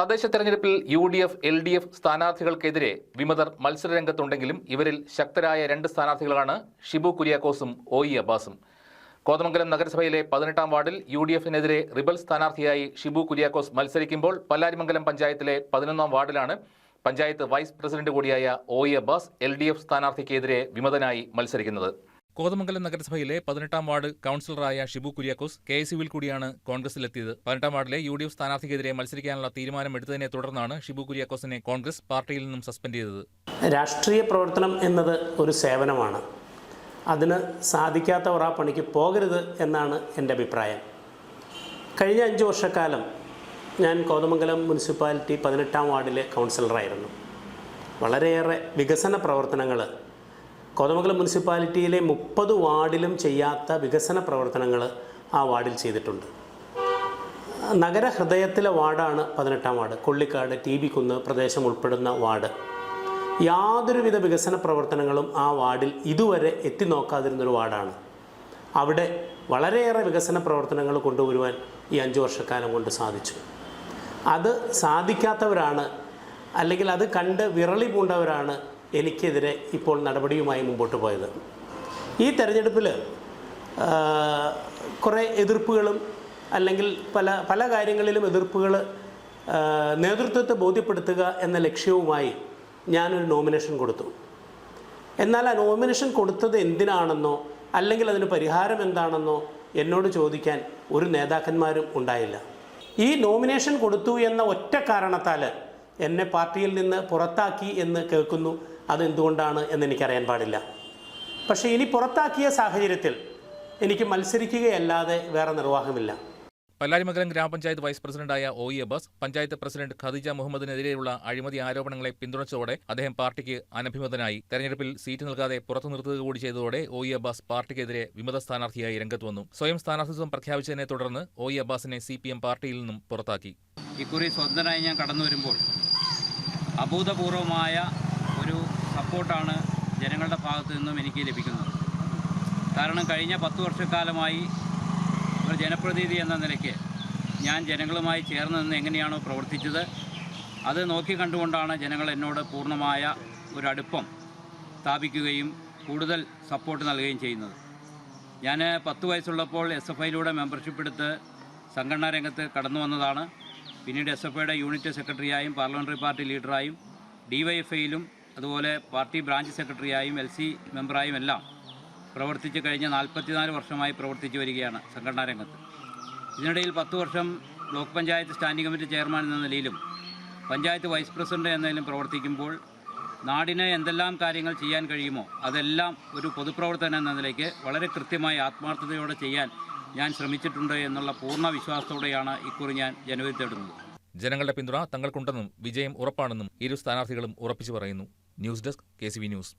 തദ്ദേശ തെരഞ്ഞെടുപ്പിൽ U D F L D F സ്ഥാനാർത്ഥികൾക്കെതിരെ വിമതർ മത്സരരംഗത്തുണ്ടെങ്കിലും ഇവരിൽ ശക്തരായ രണ്ട് സ്ഥാനാർത്ഥികളാണ് ഷിബു കുര്യാക്കോസും ഒ ഇ അബ്ബാസും. കോതമംഗലം നഗരസഭയിലെ പതിനെട്ടാം വാർഡിൽ യു ഡി എഫിനെതിരെ റിബൽ സ്ഥാനാർത്ഥിയായി ഷിബു കുര്യാക്കോസ് മത്സരിക്കുമ്പോൾ പല്ലാരിമംഗലം പഞ്ചായത്തിലെ പതിനൊന്നാം വാർഡിലാണ് പഞ്ചായത്ത് വൈസ് പ്രസിഡന്റ് കൂടിയായ O E Abbas L D F സ്ഥാനാർത്ഥിക്കെതിരെ വിമതനായി മത്സരിക്കുന്നത്. കോതമംഗലം നഗരസഭയിലെ പതിനെട്ടാം വാർഡ് കൌൺസിലറായ ഷിബു കുര്യാക്കോസ് കെ എസ് യുവിൽ കൂടിയാണ് കോൺഗ്രസിലെത്തിയത്. പതിനെട്ടാം വാർഡിലെ യു ഡി എഫ് സ്ഥാനാർത്ഥിക്കെതിരെ മത്സരിക്കാനുള്ള തീരുമാനം എടുത്തതിനെ തുടർന്നാണ് ഷിബു കുര്യാക്കോസിനെ കോൺഗ്രസ് പാർട്ടിയിൽ നിന്നും സസ്പെൻഡ് ചെയ്തത്. രാഷ്ട്രീയ പ്രവർത്തനം എന്നത് ഒരു സേവനമാണ്. അതിന് സാധിക്കാത്തവർ ആ പണിക്ക് പോകരുത് എന്നാണ് എന്റെ അഭിപ്രായം. കഴിഞ്ഞ അഞ്ച് വർഷക്കാലം ഞാൻ കോതമംഗലം മുനിസിപ്പാലിറ്റി പതിനെട്ടാം വാർഡിലെ കൗൺസിലറായിരുന്നു. വളരെയേറെ വികസന പ്രവർത്തനങ്ങൾ കോതമംഗലം മുനിസിപ്പാലിറ്റിയിലെ മുപ്പത് വാർഡിലും ചെയ്യാത്ത വികസന പ്രവർത്തനങ്ങൾ ആ വാർഡിൽ ചെയ്തിട്ടുണ്ട്. നഗരഹൃദയത്തിലെ വാർഡാണ് പതിനെട്ടാം വാർഡ്. കൊള്ളിക്കാട് ടി ബി കുന്ന് പ്രദേശം ഉൾപ്പെടുന്ന വാർഡ്. യാതൊരുവിധ വികസന പ്രവർത്തനങ്ങളും ആ വാർഡിൽ ഇതുവരെ എത്തി നോക്കാതിരുന്നൊരു വാർഡാണ്. അവിടെ വളരെയേറെ വികസന പ്രവർത്തനങ്ങൾ കൊണ്ടുവരുവാൻ ഈ അഞ്ച് വർഷക്കാലം കൊണ്ട് സാധിച്ചു. അത് സാധിക്കാത്തവരാണ് അല്ലെങ്കിൽ അത് കണ്ട് വിരളി പൂണ്ടവരാണ് എനിക്കെതിരെ ഇപ്പോൾ നടപടിയുമായി മുമ്പോട്ട് പോയത്. ഈ തെരഞ്ഞെടുപ്പിൽ കുറേ എതിർപ്പുകളും അല്ലെങ്കിൽ പല പല കാര്യങ്ങളിലും എതിർപ്പുകൾ നേതൃത്വത്തെ ബോധ്യപ്പെടുത്തുക എന്ന ലക്ഷ്യവുമായി ഞാനൊരു നോമിനേഷൻ കൊടുത്തു. എന്നാൽ ആ നോമിനേഷൻ കൊടുത്തത് എന്തിനാണെന്നോ അല്ലെങ്കിൽ അതിന് പരിഹാരം എന്താണെന്നോ എന്നോട് ചോദിക്കാൻ ഒരു നേതാക്കന്മാരും ഉണ്ടായില്ല. ഈ നോമിനേഷൻ കൊടുത്തു എന്ന ഒറ്റ കാരണത്താൽ എന്നെ പാർട്ടിയിൽ നിന്ന് പുറത്താക്കി എന്ന് കേൾക്കുന്നു. അതെന്തുകൊണ്ടാണ് എന്ന് എനിക്കറിയാൻ പാടില്ല. പക്ഷേ ഇനി പുറത്താക്കിയ സാഹചര്യത്തിൽ എനിക്ക് മത്സരിക്കുകയല്ലാതെ വേറെ നിർവാഹമില്ല. പല്ലാരിമംഗലം ഗ്രാമപഞ്ചായത്ത് വൈസ് പ്രസിഡന്റായ O E Abbas panchayat president Khadija മുഹമ്മദിനെതിരെയുള്ള അഴിമതി ആരോപണങ്ങളെ പിന്തുണച്ചതോടെ അദ്ദേഹം പാർട്ടിക്ക് അനഭിമതനായി. തെരഞ്ഞെടുപ്പിൽ സീറ്റ് നൽകാതെ പുറത്തു നിർത്തുക കൂടി ചെയ്തതോടെ ഒ ഇ അബ്ബാസ് പാർട്ടിക്കെതിരെ വിമത സ്ഥാനാർത്ഥിയായി രംഗത്ത് വന്നു. സ്വയം സ്ഥാനാർത്ഥിത്വം പ്രഖ്യാപിച്ചതിനെ തുടർന്ന് ഒ ഇ അബ്ബാസിനെ സി പി എം പാർട്ടിയിൽ നിന്നും പുറത്താക്കി. ഇക്കുറി സ്വതന്ത്രനായി ഞാൻ കടന്നു വരുമ്പോൾ അഭൂതപൂർവമായ സപ്പോർട്ടാണ് ജനങ്ങളുടെ ഭാഗത്തു നിന്നും എനിക്ക് ലഭിക്കുന്നത്. കാരണം കഴിഞ്ഞ പത്ത് വർഷക്കാലമായി ഒരു ജനപ്രതിനിധി എന്ന നിലയ്ക്ക് ഞാൻ ജനങ്ങളുമായി ചേർന്ന് നിന്ന് എങ്ങനെയാണോ പ്രവർത്തിച്ചത് അത് നോക്കി കണ്ടുകൊണ്ടാണ് ജനങ്ങൾ എന്നോട് പൂർണമായ ഒരു അടുപ്പം സ്ഥാപിക്കുകയും കൂടുതൽ സപ്പോർട്ട് നൽകുകയും ചെയ്യുന്നത്. ഞാൻ പത്ത് വയസ്സുള്ളപ്പോൾ എസ് എഫ് ഐയിലൂടെ മെമ്പർഷിപ്പ് എടുത്ത് സംഘടനാ രംഗത്ത് കടന്നു വന്നതാണ്. പിന്നീട് എസ് എഫ് ഐയുടെ യൂണിറ്റ് സെക്രട്ടറിയായും പാർലമെന്ററി പാർട്ടി ലീഡറായും ഡി വൈ എഫ് ഐയിലും അതുപോലെ പാർട്ടി ബ്രാഞ്ച് സെക്രട്ടറിയായും എൽ സി മെമ്പറായും എല്ലാം പ്രവർത്തിച്ച് കഴിഞ്ഞ നാൽപ്പത്തിനാല് വർഷമായി പ്രവർത്തിച്ചു വരികയാണ് സംഘടനാ രംഗത്ത്. ഇതിനിടയിൽ പത്ത് വർഷം block panchayat standing committee chairman എന്ന നിലയിലും പഞ്ചായത്ത് വൈസ് പ്രസിഡന്റ് എന്നതിലും പ്രവർത്തിക്കുമ്പോൾ നാടിന് എന്തെല്ലാം കാര്യങ്ങൾ ചെയ്യാൻ കഴിയുമോ അതെല്ലാം ഒരു പൊതുപ്രവർത്തകൻ എന്ന നിലയ്ക്ക് വളരെ കൃത്യമായി ആത്മാർത്ഥതയോടെ ചെയ്യാൻ ഞാൻ ശ്രമിച്ചിട്ടുണ്ട് എന്നുള്ള പൂർണ വിശ്വാസത്തോടെയാണ് ഇക്കുറി ഞാൻ ജനുവരി തേടുന്നത്. ജനങ്ങളുടെ പിന്തുണ തങ്ങൾക്കുണ്ടെന്നും വിജയം ഉറപ്പാണെന്നും ഇരു സ്ഥാനാർത്ഥികളും ഉറപ്പിച്ചു പറയുന്നു. News desk K news.